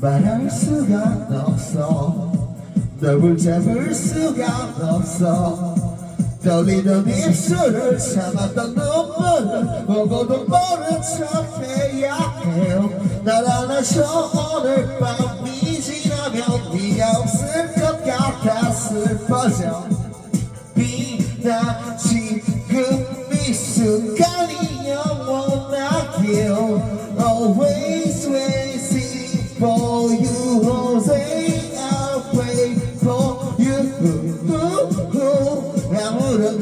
말할 수가 없어. 널 붙잡을 수가 없어. 떨리던 입술을 참았던 눈물을 보고도 모른 척 해야 해요. 날 안아줘. 오늘 밤이 지나면 네가 없을 것 같아 슬퍼져 비나 지금 이 순간이 영원하길 Always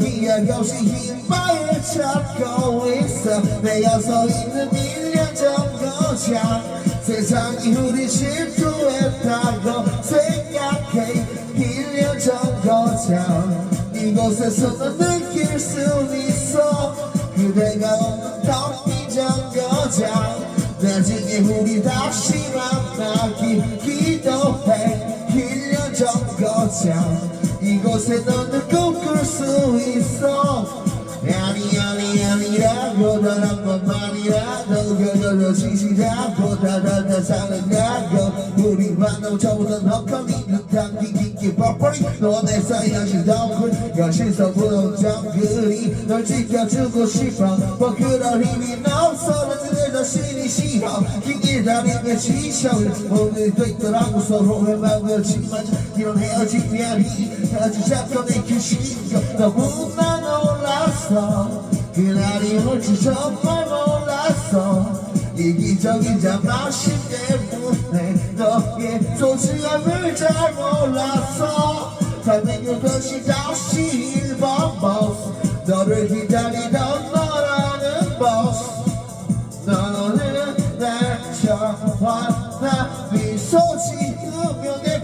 기약 없이 힘을 찾고 있어 내가 서 있는 1년 정거장 세상이 우리 질투했다고 생각해 1년 정거장 이곳에서 넌 느낄 수 있어 그대가 없는 텅빈 정거장 나중에 우리 다시 만나기 기도해 1년 정거장 이곳에 너는 수 있어. 아니 아니 아니라고 단 한 번만이라도 그걸로 지시라고 다다다 사랑하고. 우리 만나고 저보다 넉하니 듯한 기기기 뻔뻔히 너내 사이 현실 덩굴 현실서 부러운 정글이 널 지켜주고 싶어. 뭐 그런 힘이 없어 나중에 자신이 싫어. 긴 지쳐 오늘도 있더라고 서로의 마음을 짓맞아 이런 헤어짐이 아니 헤어지자고 내길 싫어 너무나 놀랐어. 그날이 올지 정말 몰랐어. 이기적인 자만심 때문에 너의 소중함을 잘 몰랐어. 설명을 것이 다시 1번 버스. 너를 기다리던 화나 미소 지으며 내